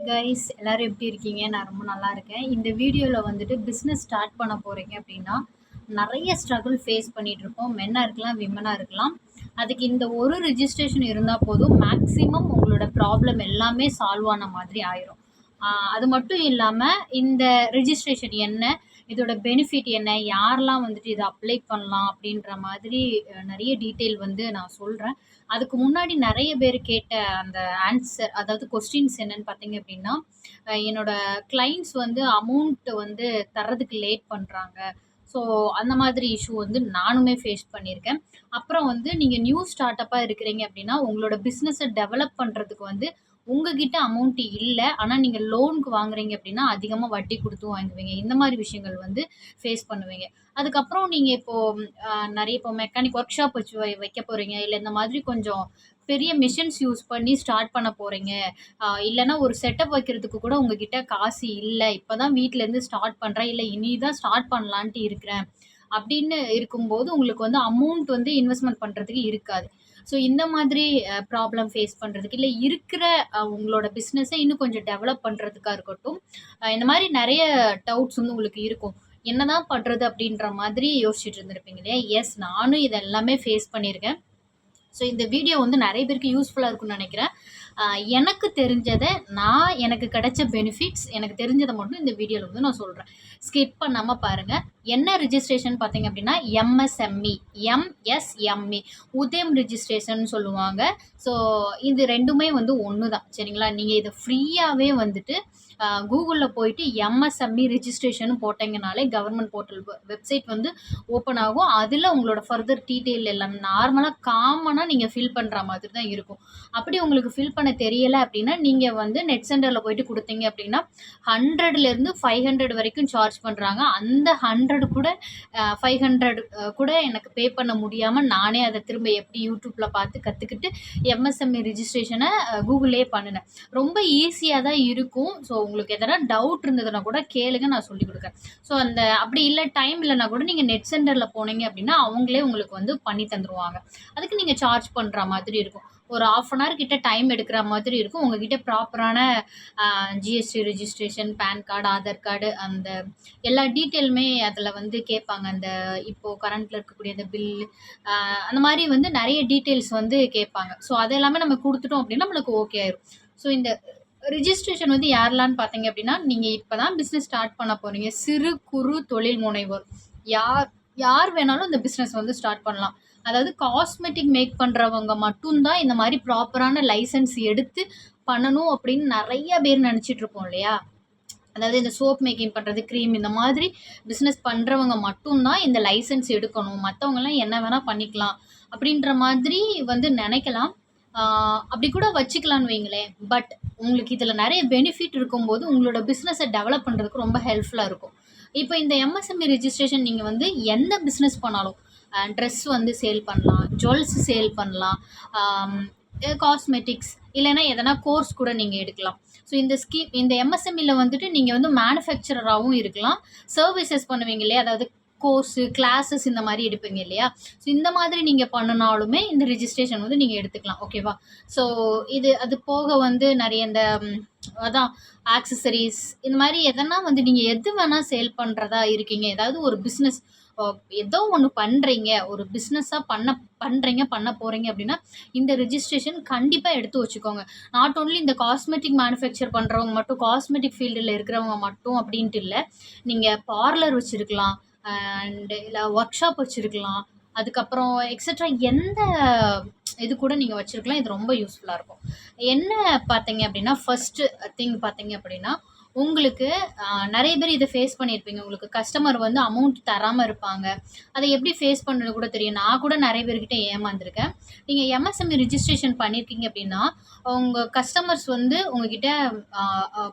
Guys எல்லோரும் எப்படி இருக்கீங்க? நான் ரொம்ப நல்லா இருக்கேன். இந்த வீடியோவில் வந்துட்டு பிஸ்னஸ் ஸ்டார்ட் பண்ண போகிறீங்க அப்படின்னா நிறைய ஸ்ட்ரகிள் ஃபேஸ் பண்ணிகிட்ருக்கோம் இருக்கோம் மென்னாக இருக்கலாம் விமனாக இருக்கலாம். அதுக்கு இந்த ஒரு ரிஜிஸ்ட்ரேஷன் இருந்தால் போதும். மேக்ஸிமம் உங்களோட ப்ராப்ளம் எல்லாமே சால்வ் ஆன மாதிரி ஆயிரும். அது மட்டும் இல்லாமல் இந்த ரிஜிஸ்ட்ரேஷன் என்ன இதோட பெனிஃபிட் என்ன? யாரெல்லாம் வந்துட்டு இதை அப்ளை பண்ணலாம் அப்படின்ற மாதிரி நிறைய டீட்டெயில் வந்து நான் சொல்கிறேன் அதுக்கு முன்னாடி நிறைய பேர் கேட்ட அந்த ஆன்சர் அதாவது கொஸ்டின்ஸ் என்னன்னு பார்த்தீங்க அப்படின்னா என்னோட கிளைண்ட்ஸ் வந்து அமௌண்ட் வந்து தர்றதுக்கு லேட் பண்ணுறாங்க ஸோ அந்த மாதிரி இஷ்யூ வந்து நானுமே ஃபேஸ் பண்ணியிருக்கேன். அப்புறம் வந்து நீங்கள் நியூ ஸ்டார்ட் அப்பாக இருக்கிறீங்க அப்படின்னா உங்களோட பிஸ்னஸை டெவலப் பண்ணுறதுக்கு வந்து உங்ககிட்ட அமௌண்ட் இல்லை. ஆனால் நீங்கள் லோனுக்கு வாங்குறீங்க அப்படின்னா அதிகமாக வட்டி கொடுத்து வாங்குவீங்க இந்த மாதிரி விஷயங்கள் வந்து ஃபேஸ் பண்ணுவீங்க. அதுக்கப்புறம் நீங்கள் இப்போது நிறைய இப்போ மெக்கானிக் ஒர்க் ஷாப் வச்சு வை வைக்க போகிறீங்க இல்லை இந்த மாதிரி கொஞ்சம் பெரிய மிஷின்ஸ் யூஸ் பண்ணி ஸ்டார்ட் பண்ண போகிறீங்க இல்லைன்னா ஒரு செட்டப் வைக்கிறதுக்கு கூட உங்ககிட்ட காசு இல்லை. இப்போ தான் வீட்டிலேருந்து ஸ்டார்ட் பண்ணுறேன் இல்லை இனி தான் ஸ்டார்ட் பண்ணலான்ட்டு இருக்கிறேன். அப்படின்னு இருக்கும்போது உங்களுக்கு வந்து அமௌண்ட் வந்து இன்வெஸ்ட்மெண்ட் பண்ணுறதுக்கு இருக்காது. ஸோ இந்த மாதிரி ப்ராப்ளம் ஃபேஸ் பண்ணுறதுக்கு இல்லை இருக்கிற உங்களோட பிஸ்னஸை இன்னும் கொஞ்சம் டெவலப் பண்ணுறதுக்காக இருக்கட்டும் இந்த மாதிரி நிறைய டவுட்ஸ் வந்து உங்களுக்கு இருக்கும். என்னதான் பண்ணுறது அப்படின்ற மாதிரி யோசிச்சுட்டு இருந்திருப்பீங்க இல்லையா? எஸ் நானும் இதெல்லாமே ஃபேஸ் பண்ணியிருக்கேன். ஸோ இந்த வீடியோ வந்து நிறைய பேருக்கு யூஸ்ஃபுல்லாக இருக்கும்னு நினைக்கிறேன். எனக்கு தெரிஞ்சதை நான் எனக்கு கிடைச்ச பெனிஃபிட்ஸ் எனக்கு தெரிஞ்சதை மட்டும் இந்த வீடியோவில் வந்து நான் சொல்கிறேன் ஸ்கிப் பண்ணாமல் பாருங்கள் என்ன ரிஜிஸ்ட்ரேஷன் பார்த்தீங்க அப்படின்னா எம்எஸ்எம்இ எம்எஸ்எம்இ உதயம் ரிஜிஸ்ட்ரேஷன் சொல்லுவாங்க. ஸோ இது ரெண்டுமே வந்து ஒன்று தான் சரிங்களா? நீங்கள் இதை ஃப்ரீயாகவே வந்துட்டு கூகுளில் போயிட்டு எம்எஸ்எம்இ ரிஜிஸ்ட்ரேஷன் போட்டிங்கனாலே கவர்மெண்ட் போர்ட்டல் வெப்சைட் வந்து ஓப்பன் ஆகும். அதில் உங்களோட ஃபர்தர் டீட்டெயில் எல்லாம் நார்மலாக காமனாக நீங்கள் ஃபில் பண்ணுற மாதிரி தான் இருக்கும். அப்படி உங்களுக்கு ஃபில் பண்ண தெரியலை அப்படின்னா நீங்கள் வந்து நெட் சென்டரில் போயிட்டு கொடுத்தீங்க அப்படின்னா ஹண்ட்ரட்லேருந்து ஃபைவ் ஹண்ட்ரட் வரைக்கும் சார்ஜ் பண்ணுறாங்க அந்த ஹண்ட்ரட் கூட ஃபைவ் ஹண்ட்ரட் கூட எனக்கு பே பண்ண முடியாமல் நானே அதை திரும்ப எப்படி யூடியூப்பில் பார்த்து கற்றுக்கிட்டு எம்எஸ்எம்இ ரிஜிஸ்ட்ரேஷனை கூகுளே பண்ணினேன். ரொம்ப ஈஸியாக தான் இருக்கும். ஸோ உங்களுக்கு எதனா டவுட் இருந்ததுன்னா கூட கேளுங்க நான் சொல்லி கொடுக்குறேன். ஸோ அந்த அப்படி இல்லை டைம் இல்லைனா கூட நீங்கள் நெட் சென்டரில் போனீங்க அப்படின்னா அவங்களே உங்களுக்கு வந்து பண்ணி தந்துருவாங்க. அதுக்கு நீங்கள் சார்ஜ் பண்ணுற மாதிரி இருக்கும். ஒரு ஆஃப் அன் ஹவர் கிட்ட டைம் எடுக்கிற மாதிரி இருக்கும். உங்ககிட்ட ப்ராப்பரான GST registration PAN card Aadhaar card அந்த எல்லா டீட்டெயிலுமே அதில் வந்து கேட்பாங்க. அந்த இப்போது கரண்ட்டில் இருக்கக்கூடிய அந்த பில் அந்த மாதிரி வந்து நிறைய டீட்டெயில்ஸ் வந்து கேட்பாங்க. ஸோ அதெல்லாமே நம்ம கொடுத்துட்டோம் அப்படின்னா நம்மளுக்கு ஓகே ஆயிரும். ஸோ இந்த ரிஜிஸ்ட்ரேஷன் வந்து யாரெல்லாம் பார்த்தீங்க அப்படின்னா நீங்கள் இப்போ தான் பிஸ்னஸ் ஸ்டார்ட் பண்ண போகிறீங்க சிறு குறு தொழில் முனைவோர். யார் யார் வேணாலும் இந்த பிஸ்னஸ் வந்து ஸ்டார்ட் பண்ணலாம். அதாவது காஸ்மெட்டிக் மேக் பண்ணுறவங்க மட்டும்தான் இந்த மாதிரி ப்ராப்பரான லைசன்ஸ் எடுத்து பண்ணணும் அப்படின்னு நிறைய பேர் நினச்சிட்டு இருப்போம் இல்லையா? அதாவது இந்த சோப் மேக்கிங் பண்ணுறது க்ரீம் இந்த மாதிரி பிஸ்னஸ் பண்ணுறவங்க மட்டும்தான் இந்த லைசன்ஸ் எடுக்கணும். மற்றவங்கலாம் என்ன வேணால் பண்ணிக்கலாம் அப்படின்ற மாதிரி வந்து நினைக்கலாம். அப்படி கூட வச்சுக்கலான்னு வைங்களேன். பட் உங்களுக்கு இதில் நிறைய பெனிஃபிட் இருக்கும்போது உங்களோட பிஸ்னஸை டெவலப் பண்ணுறதுக்கு ரொம்ப ஹெல்ப்ஃபுல்லாக இருக்கும். இப்போ இந்த எம்எஸ்எம்இ ரிஜிஸ்ட்ரேஷன் நீங்கள் வந்து எந்த பிஸ்னஸ் பண்ணாலும் ட்ரெஸ் வந்து சேல் பண்ணலாம் ஜுவல்ஸ் சேல் பண்ணலாம் காஸ்மெட்டிக்ஸ் இல்லைன்னா எதனா கோர்ஸ் கூட நீங்கள் எடுக்கலாம். ஸோ இந்த ஸ்கீம் இந்த எம்எஸ்எம்இல வந்துட்டு நீங்கள் வந்து மேனுஃபேக்சரராகவும் இருக்கலாம். சர்வீசஸ் பண்ணுவீங்க இல்லையா? அதாவது கோர்ஸு கிளாஸஸ் இந்த மாதிரி எடுப்பீங்க இல்லையா? ஸோ இந்த மாதிரி நீங்கள் பண்ணினாலுமே இந்த ரிஜிஸ்ட்ரேஷன் வந்து நீங்கள் எடுத்துக்கலாம் ஓகேவா ஸோ இது அது போக வந்து நிறைய இந்த அதான் ஆக்சசரிஸ் இந்த மாதிரி எதனா வந்து நீங்கள் எது வேணால் சேல் பண்ணுறதா இருக்கீங்க. ஏதாவது ஒரு பிஸ்னஸ் ஏதோ ஒன்று பண்ணுறீங்க ஒரு பிஸ்னஸாக பண்ண பண்ணுறீங்க பண்ண போகிறீங்க அப்படின்னா இந்த ரிஜிஸ்ட்ரேஷன் கண்டிப்பாக எடுத்து வச்சுக்கோங்க. நாட் ஓன்லி இந்த காஸ்மெட்டிக் மேனுஃபேக்சர் பண்ணுறவங்க மட்டும் காஸ்மெட்டிக் ஃபீல்டில் இருக்கிறவங்க மட்டும் அப்படின்ட்டு இல்லை. நீங்கள் பார்லர் வச்சுருக்கலாம் அண்ட் இல்லை ஒர்க் ஷாப் வச்சுருக்கலாம். அதுக்கப்புறம் எக்ஸட்ரா எந்த இது கூட நீங்கள் வச்சுருக்கலாம். இது ரொம்ப யூஸ்ஃபுல்லாக இருக்கும். என்ன பார்த்தீங்க அப்படின்னா ஃபஸ்ட்டு திங் பார்த்தீங்க அப்படின்னா உங்களுக்கு நிறைய பேர் இதை ஃபேஸ் பண்ணியிருப்பீங்க. உங்களுக்கு கஸ்டமர் வந்து அமௌண்ட் தராமல் இருப்பாங்க. அதை எப்படி ஃபேஸ் பண்ணுறது கூட தெரியும். நான் கூட நிறைய பேர்கிட்ட ஏமாந்துருக்கேன். நீங்கள் எம்எஸ்எம்இ ரிஜிஸ்ட்ரேஷன் பண்ணியிருக்கீங்க அப்படின்னா உங்கள் கஸ்டமர்ஸ் வந்து உங்ககிட்ட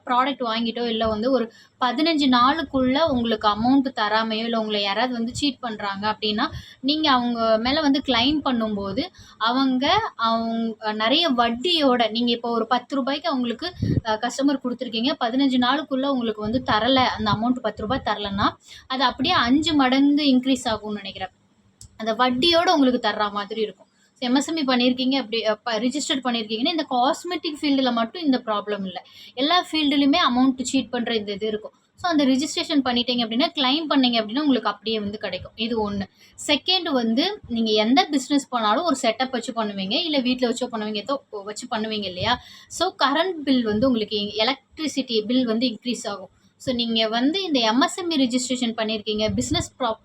ப்ராடக்ட் வாங்கிட்டோ இல்லை வந்து ஒரு பதினஞ்சு நாளுக்குள்ளே உங்களுக்கு அமௌண்ட் தராமையோ இல்லை உங்களை யாராவது வந்து சீட் பண்ணுறாங்க அப்படின்னா நீங்கள் அவங்க மேலே வந்து கிளைம் பண்ணும்போது அவங்க அவங்க நிறைய வட்டியோட நீங்கள் இப்போ ஒரு பத்து ரூபாய்க்கு அவங்களுக்கு கஸ்டமர் கொடுத்துருக்கீங்க. பதினஞ்சு நாள் நாளுக்குள்ளே உங்களுக்கு வந்து தரலை அந்த அமௌண்ட் பத்து ரூபாய் தரலைன்னா அது அப்படியே அஞ்சு மடங்கு இன்க்ரீஸ் ஆகும்னு நினைக்கிறேன். அந்த வட்டியோட உங்களுக்கு தர்ற மாதிரி இருக்கும். எம்எஸ்எம்இ பண்ணியிருக்கீங்க அப்படி ரிஜிஸ்டர் பண்ணியிருக்கீங்கன்னா இந்த காஸ்மெட்டிக் ஃபீல்டில் மட்டும் இந்த ப்ராப்ளம் இல்லை. எல்லா ஃபீல்டுலையுமே அமௌண்ட் சீட் பண்ணுற இந்த இது இருக்கும். ஸோ அந்த ரிஜிஸ்ட்ரேஷன் பண்ணிட்டீங்க அப்படின்னா கிளைம் பண்ணீங்க அப்படின்னா உங்களுக்கு அப்படியே வந்து கிடைக்கும். இது ஒன்று செகண்ட் வந்து நீங்கள் எந்த பிஸ்னஸ் பண்ணாலும் ஒரு செட்டப் வச்சு பண்ணுவீங்க. இல்லை வீட்டில் வச்சோ பண்ணுவீங்க ஏதோ வச்சு பண்ணுவீங்க இல்லையா? ஸோ கரண்ட் பில் வந்து உங்களுக்கு எலக்ட்ரிசிட்டி பில் வந்து இன்க்ரீஸ் ஆகும். ஸோ நீங்கள் வந்து இந்த எம்எஸ்எம்இ ரிஜிஸ்ட்ரேஷன் பண்ணியிருக்கீங்க பிஸ்னஸ் ப்ராப்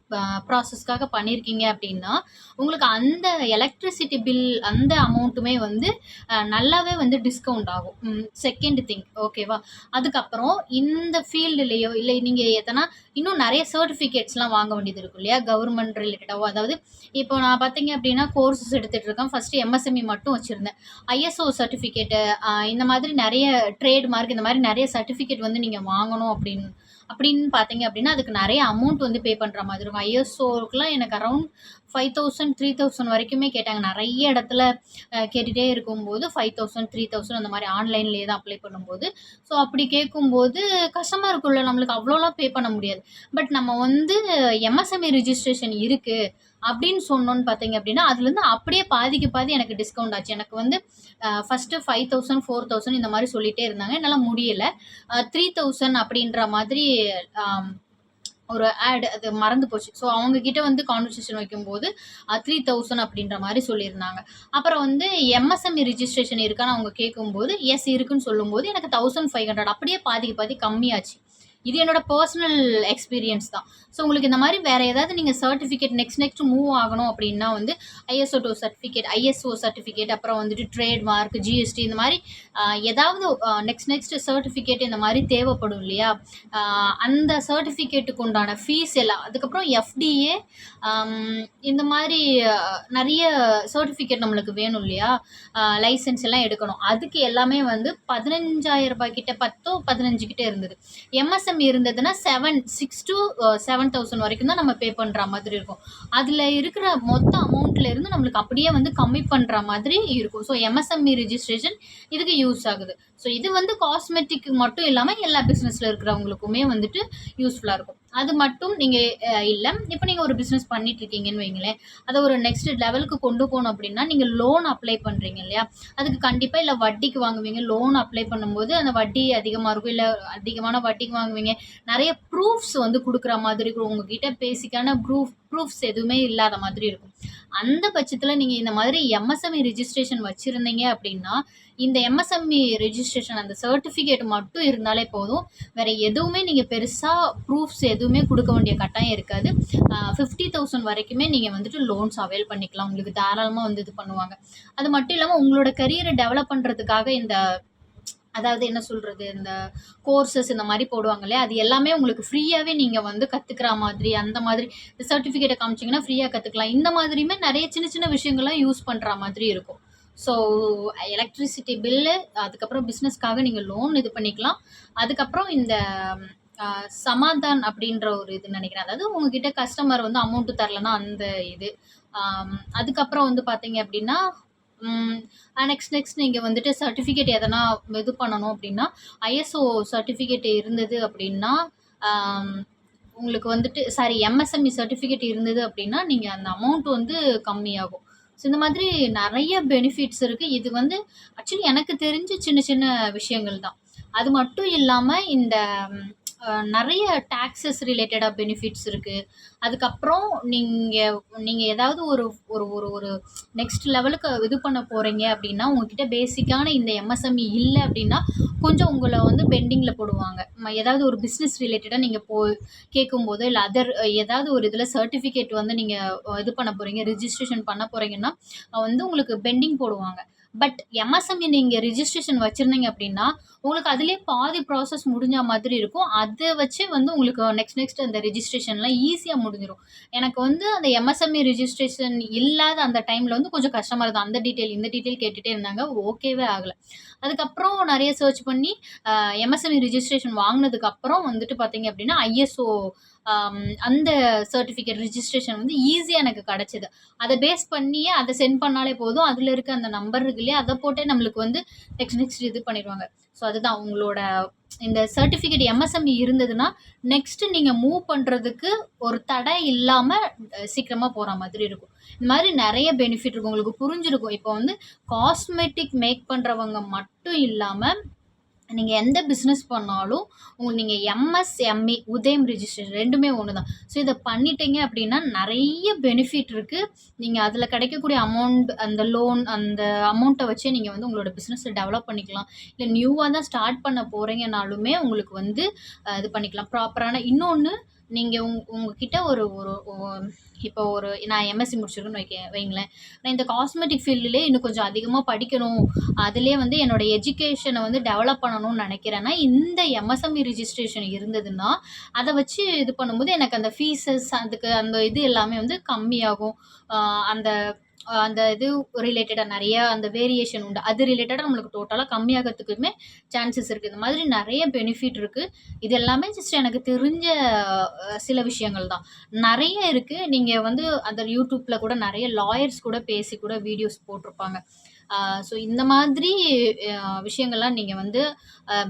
ப்ராசஸ்க்காக பண்ணியிருக்கீங்க அப்படின்னா உங்களுக்கு அந்த எலக்ட்ரிசிட்டி பில் அந்த அமௌண்ட்டுமே வந்து நல்லாவே வந்து டிஸ்கவுண்ட் ஆகும். செகண்ட் திங் ஓகேவா அதுக்கப்புறம் இந்த ஃபீல்டுலேயோ இல்லை நீங்கள் எதனா இன்னும் நிறைய சர்டிஃபிகேட்ஸ்லாம் வாங்க வேண்டியது இருக்கும் இல்லையா? கவர்மெண்ட் ரிலேட்டடாவோ அதாவது இப்போ நான் பார்த்தீங்க அப்படின்னா கோர்சஸ் எடுத்துகிட்டு இருக்கேன். ஃபஸ்ட்டு எம்எஸ்எம்இ மட்டும் வச்சுருந்தேன். ஐஎஸ்ஓ சர்டிஃபிகேட்டு இந்த மாதிரி நிறைய ட்ரேட் மார்க் இந்த மாதிரி நிறைய சர்டிஃபிகேட் வந்து நீங்கள் வாங்கணும் அப்படின்னு அப்படின்னு பார்த்தீங்க அப்படின்னா அதுக்கு நிறைய அமௌண்ட் வந்து பே பண்ணுற மாதிரி இருக்கும். ஐஎஸ்ஓக்கெலாம் எனக்கு around five thousand three thousand வரைக்குமே கேட்டாங்க. நிறைய இடத்துல கேட்டுகிட்டே இருக்கும்போது ஃபைவ் தௌசண்ட் த்ரீ தௌசண்ட் அந்த மாதிரி ஆன்லைன்லேயே தான் அப்ளை பண்ணும்போது. ஸோ அப்படி கேட்கும்போது கஷ்டமாக இருக்கும்ல நம்மளுக்கு அவ்வளோலாம் பே பண்ண முடியாது. பட் நம்ம வந்து எம்எஸ்எம்இ ரிஜிஸ்ட்ரேஷன் இருக்குது அப்படின்னு சொன்னோன்னு பார்த்தீங்க அப்படின்னா அதுலேருந்து அப்படியே பாதிக்கு பாதி எனக்கு டிஸ்கவுண்ட் ஆச்சு. எனக்கு வந்து first five thousand four thousand இந்த மாதிரி சொல்லிகிட்டே இருந்தாங்க. என்னால் முடியலை. த்ரீ தௌசண்ட் அப்படின்ற மாதிரி ஒரு ஆட் அது மறந்து போச்சு. ஸோ அவங்கக்கிட்ட வந்து கான்வர்சேஷன் வைக்கும்போது த்ரீ தௌசண்ட் அப்படின்ற மாதிரி சொல்லியிருந்தாங்க. அப்புறம் வந்து எம்எஸ்எம்இ ரிஜிஸ்ட்ரேஷன் இருக்கான்னு அவங்க கேட்கும்போது எஸ் இருக்குன்னு சொல்லும்போது எனக்கு தௌசண்ட் ஃபைவ் ஹண்ட்ரட் அப்படியே பாதிக்கு பாதி கம்மியாச்சு. இது என்னோட பர்சனல் எக்ஸ்பீரியன்ஸ் தான். ஸோ உங்களுக்கு இந்த மாதிரி வேறு ஏதாவது நீங்கள் சர்டிஃபிகேட் நெக்ஸ்ட் நெக்ஸ்ட் மூவ் ஆகணும் அப்படின்னா வந்து ISO two certificate ISO certificate அப்புறம் வந்துட்டு ட்ரேட் மார்க் ஜிஎஸ்டி இந்த மாதிரி ஏதாவது நெக்ஸ்ட் நெக்ஸ்ட் சர்டிஃபிகேட் இந்த மாதிரி தேவைப்படும் இல்லையா? அந்த சர்டிஃபிகேட்டுக்கு உண்டான ஃபீஸ் எல்லாம் அதுக்கப்புறம் எஃப்டிஏ இந்த மாதிரி நிறைய சர்டிஃபிகேட் நம்மளுக்கு வேணும் இல்லையா? லைசன்ஸ் எல்லாம் எடுக்கணும். அதுக்கு எல்லாமே வந்து பதினஞ்சாயிரம் ரூபாய் கிட்ட பத்தோ பதினஞ்சு கிட்டே இருந்தது. எம்எஸ்எம் இருந்ததுன்னா seven six to seven thousand வரைக்கும் தான் நம்ம பே பண்ணுற மாதிரி இருக்கும். அதில் இருக்கிற மொத்த அமௌண்ட்லேருந்து நம்மளுக்கு அப்படியே வந்து கம்மி பண்ணுற மாதிரி இருக்கும். ஸோ எம்எஸ்எம்இ ரிஜிஸ்ட்ரேஷன் இதுக்கு யூஸ் ஆகுது. ஸோ இது வந்து காஸ்மெட்டிக் மட்டும் இல்லாமல் எல்லா பிஸ்னஸில் இருக்கிறவங்களுக்குமே வந்துட்டு யூஸ்ஃபுல்லாக இருக்கும். அது மட்டும் நீங்கள் இல்லை. இப்போ நீங்கள் ஒரு பிஸ்னஸ் பண்ணிட்டு இருக்கீங்கன்னு வைங்களேன். அதை ஒரு நெக்ஸ்ட் லெவலுக்கு கொண்டு போகணும் அப்படின்னா நீங்கள் லோன் அப்ளை பண்ணுறீங்க இல்லையா? அதுக்கு கண்டிப்பாக இல்லை வட்டிக்கு வாங்குவீங்க. லோன் அப்ளை பண்ணும்போது அந்த வட்டி அதிகமாக இருக்கும். இல்லை அதிகமான வட்டிக்கு வாங்குவீங்க. நிறைய ப்ரூஃப்ஸ் வந்து கொடுக்குற மாதிரி இருக்கும் உங்ககிட்ட பேசிக்கான ப்ரூஃப் ப்ரூஃப்ஸ் எதுவுமே இல்லாத மாதிரி இருக்கும். அந்த பட்சத்தில் நீங்கள் இந்த மாதிரி எம்எஸ்எம்இ ரிஜிஸ்ட்ரேஷன் வச்சுருந்தீங்க அப்படின்னா இந்த எம்எஸ்எம்இ ரிஜிஸ்ட்ரேஷன் அந்த சர்டிஃபிகேட் மட்டும் இருந்தாலே போதும். வேறு எதுவுமே நீங்கள் பெருசாக ப்ரூஃப்ஸ் எதுவுமே கொடுக்க வேண்டிய கட்டாயம் இருக்காது. ஃபிஃப்டி தௌசண்ட் வரைக்குமே நீங்கள் வந்துட்டு லோன்ஸ் அவைல் பண்ணிக்கலாம். உங்களுக்கு தாராளமாக வந்து இது பண்ணுவாங்க. அது மட்டும் இல்லாமல் உங்களோட கரியரை டெவலப் பண்ணுறதுக்காக இந்த அதாவது என்ன சொல்கிறது இந்த கோர்சஸ் இந்த மாதிரி போடுவாங்க இல்லையா? அது எல்லாமே உங்களுக்கு ஃப்ரீயாகவே நீங்கள் வந்து கற்றுக்கிற மாதிரி அந்த மாதிரி இந்த சர்டிஃபிகேட்டை காமிச்சிங்கன்னா ஃப்ரீயாக கற்றுக்கலாம் இந்த மாதிரியுமே நிறைய சின்ன சின்ன விஷயங்கள்லாம் யூஸ் பண்ணுற மாதிரி இருக்கும். ஸோ எலக்ட்ரிசிட்டி பில்லு அதுக்கப்புறம் பிஸ்னஸ்க்காக நீங்கள் லோன் இது பண்ணிக்கலாம். அதுக்கப்புறம் இந்த சமாதான் அப்படின்ற ஒரு இது நினைக்கிறேன். அதாவது உங்ககிட்ட கஸ்டமர் வந்து அமௌண்ட்டு தரலன்னா அந்த இது. அதுக்கப்புறம் வந்து பார்த்தீங்க அப்படின்னா நெக்ஸ்ட் நெக்ஸ்ட் நீங்கள் வந்துட்டு சர்டிஃபிகேட் எதனா இது பண்ணணும் அப்படின்னா ஐஎஸ்ஓ சர்டிஃபிகேட் இருந்தது அப்படின்னா உங்களுக்கு வந்துட்டு சாரி எம்எஸ்எம்இ சர்டிஃபிகேட் இருந்தது அப்படின்னா நீங்கள் அந்த அமௌண்ட் வந்து கம்மியாகும். ஸோ இந்த மாதிரி நிறைய பெனிஃபிட்ஸ் இருக்குது இது வந்து ஆக்சுவலி எனக்கு தெரிஞ்ச சின்ன சின்ன விஷயங்கள் தான். அது மட்டும் இல்லாமல் இந்த நிறைய டேக்ஸஸ் ரிலேட்டடாக பெனிஃபிட்ஸ் இருக்குது அதுக்கப்புறம் நீங்கள் நீங்கள் ஏதாவது ஒரு ஒரு ஒரு ஒரு நெக்ஸ்ட் லெவலுக்கு இது பண்ண போகிறீங்க அப்படின்னா உங்ககிட்ட பேசிக்கான இந்த எம்எஸ்எம்இ இல்லை அப்படின்னா கொஞ்சம் உங்களை வந்து பெண்டிங்கில் போடுவாங்க. ஏதாவது ஒரு பிஸ்னஸ் ரிலேட்டடாக நீங்கள் போ கேட்கும்போது இல்லை அதர் ஏதாவது ஒரு இதில் சர்டிஃபிகேட் வந்து நீங்கள் இது பண்ண போகிறீங்க ரிஜிஸ்ட்ரேஷன் பண்ண போகிறீங்கன்னா வந்து உங்களுக்கு பெண்டிங் போடுவாங்க. பட் எம்எஸ்எம்இ நீங்கள் ரிஜிஸ்ட்ரேஷன் வச்சுருந்தீங்க அப்படின்னா உங்களுக்கு அதுலேயே பாதி ப்ராசஸ் முடிஞ்ச மாதிரி இருக்கும். அதை வச்சு வந்து உங்களுக்கு நெக்ஸ்ட் நெக்ஸ்ட் அந்த ரிஜிஸ்ட்ரேஷன்லாம் ஈஸியாக முடிஞ்சிடும் எனக்கு வந்து அந்த எம்எஸ்எம்இ ரிஜிஸ்ட்ரேஷன் இல்லாத அந்த டைமில் வந்து கொஞ்சம் கஷ்டமாக இருந்தது. அந்த டீட்டெயில் இந்த டீட்டெயில் கேட்டுகிட்டே இருந்தாங்க. ஓகேவே ஆகலை. அதுக்கப்புறம் நிறைய சர்ச் பண்ணி எம்எஸ்எம்இ ரிஜிஸ்ட்ரேஷன் வாங்கினதுக்கப்புறம் வந்துட்டு பார்த்தீங்க அப்படின்னா ஐஎஸ்ஓ அந்த சர்டிஃபிகேட் ரிஜிஸ்ட்ரேஷன் வந்து ஈஸியாக எனக்கு கிடச்சிது. அதை பேஸ் பண்ணியே அதை சென்ட் பண்ணாலே போதும். அதில் இருக்க அந்த நம்பர் இருக்கு இல்லையா அதை போட்டே நம்மளுக்கு வந்து நெக்ஸ்ட் நெக்ஸ்ட் இது பண்ணிடுவாங்க. ஸோ அதுதான் உங்களோட இந்த சர்டிஃபிகேட் எம்எஸ்எம்இ இருந்ததுன்னா நெக்ஸ்ட் நீங்கள் மூவ் பண்ணுறதுக்கு ஒரு தடை இல்லாமல் சீக்கிரமாக போகிற மாதிரி இருக்கும். இந்த மாதிரி நிறைய பெனிஃபிட் இருக்கும். உங்களுக்கு புரிஞ்சிருக்கும். இப்போ வந்து காஸ்மெட்டிக் மேக் பண்ணுறவங்க மட்டும் இல்லாமல் நீங்கள் எந்த பிஸ்னஸ் பண்ணாலும் உங்களுக்கு நீங்கள் எம்எஸ்எம்இ உதயம் ரிஜிஸ்ட்ரேஷன் ரெண்டுமே ஒன்று தான் ஸோ இதை பண்ணிட்டீங்க அப்படின்னா நிறைய பெனிஃபிட் இருக்குது நீங்கள் அதில் கிடைக்கக்கூடிய அமௌண்ட் அந்த லோன் அந்த அமௌண்ட்டை வச்சே நீங்கள் வந்து உங்களோட பிஸ்னஸை டெவலப் பண்ணிக்கலாம். இல்லை நியூவாக தான் ஸ்டார்ட் பண்ண போகிறீங்கனாலுமே உங்களுக்கு வந்து இது பண்ணிக்கலாம். ப்ராப்பரான இன்னொன்று நீங்கள் உங் உங்ககிட்ட ஒரு ஒரு இப்போ ஒரு நான் எம்எஸ்சி முடிச்சிருக்கேன்னு வைக்க வைங்களேன். நான் இந்த காஸ்மெட்டிக் ஃபீல்டுலேயே இன்னும் கொஞ்சம் அதிகமாக படிக்கணும். அதிலே வந்து என்னோட எஜுகேஷனை வந்து டெவலப் பண்ணணும்னு நினைக்கிறேன்னா இந்த எம்எஸ்எம்இ ரிஜிஸ்ட்ரேஷன் இருந்ததுன்னா அதை வச்சு இது பண்ணும்போது எனக்கு அந்த ஃபீஸஸ் அதுக்கு அந்த இது எல்லாமே வந்து கம்மியாகும். அந்த அந்த இது ரிலேட்டடாக நிறைய அந்த வேரியேஷன் உண்டு. அது ரிலேட்டடாக நம்மளுக்கு டோட்டலாக கம்மியாகிறதுக்குமே சான்சஸ் இருக்குது இந்த மாதிரி நிறைய பெனிஃபிட் இருக்குது இது எல்லாமே ஜஸ்ட் எனக்கு தெரிஞ்ச சில விஷயங்கள் தான். நிறைய இருக்குது நீங்கள் வந்து அந்த யூடியூப்பில் கூட நிறைய லாயர்ஸ் கூட பேசி கூட வீடியோஸ் போட்டிருப்பாங்க. ஸோ இந்த மாதிரி விஷயங்கள்லாம் நீங்கள் வந்து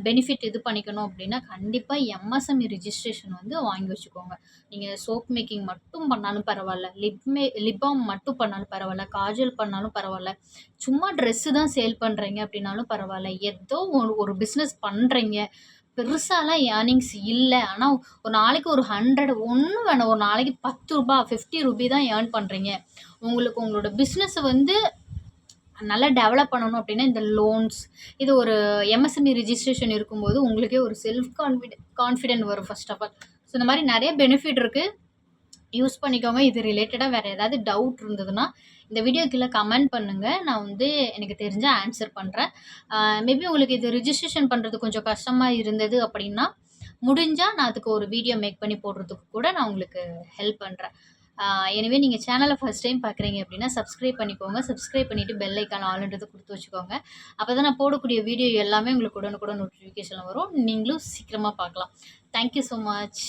பெனிஃபிட் இது பண்ணிக்கணும் அப்படின்னா கண்டிப்பாக எம்எஸ்எம்இ ரிஜிஸ்ட்ரேஷன் வந்து வாங்கி வச்சுக்கோங்க. நீங்கள் சோப் மேக்கிங் மட்டும் பண்ணாலும் பரவாயில்ல. லிப் மே லிப் பாம் மட்டும் பண்ணாலும் பரவாயில்ல. காஜல் பண்ணாலும் பரவாயில்ல. சும்மா ட்ரெஸ்ஸு தான் சேல் பண்ணுறீங்க அப்படின்னாலும் பரவாயில்ல. ஏதோ ஒரு ஒரு பிஸ்னஸ் பண்ணுறீங்க பெருசாலாம் ஏர்னிங்ஸ் இல்லை. ஆனால் ஒரு நாளைக்கு ஒரு ஹண்ட்ரட் ஒன்றும் வேணாம். ஒரு நாளைக்கு பத்து ரூபா ஃபிஃப்டி ருபி தான் ஏர்ன் பண்ணுறீங்க உங்களுக்கு உங்களோட பிஸ்னஸை வந்து நல்லா டெவலப் பண்ணணும் அப்படின்னா இந்த லோன்ஸ் இது ஒரு எம்எஸ்எம்இ ரிஜிஸ்ட்ரேஷன் இருக்கும்போது உங்களுக்கே ஒரு செல்ஃப் கான்ஃபிடென்ட் கான்ஃபிடென்ட் வரும் ஃபர்ஸ்ட் ஆஃப் ஆல் ஸோ இந்த மாதிரி நிறைய பெனிஃபிட் இருக்குது யூஸ் பண்ணிக்கோங்க. இது ரிலேட்டடாக வேறு ஏதாவது டவுட் இருந்ததுன்னா இந்த வீடியோ கீழே கமெண்ட் பண்ணுங்கள் நான் வந்து எனக்கு தெரிஞ்ச ஆன்சர் பண்ணுறேன் மேபி உங்களுக்கு இது ரிஜிஸ்ட்ரேஷன் பண்ணுறது கொஞ்சம் கஷ்டமாக இருந்தது அப்படின்னா முடிஞ்சால் நான் அதுக்கு ஒரு வீடியோ மேக் பண்ணி போடுறதுக்கு கூட நான் உங்களுக்கு ஹெல்ப் பண்ணுறேன் எனவே நீங்கள் சேனலை ஃபஸ்ட் டைம் பார்க்குறீங்க அப்படின்னா சப்ஸ்கிரைப் பண்ணிக்கோங்க. சப்ஸ்கிரைப் பண்ணிவிட்டு பெல் ஐக்கான் ஆல்ன்றது கொடுத்து வச்சுக்கோங்க. அப்போ தான் நான் போடக்கூடிய வீடியோ எல்லாமே உங்களுக்கு உடனுக்குடன் நோட்டிஃபிகேஷன் வரும். நீங்களும் சீக்கிரமாக பார்க்கலாம். Thank you so much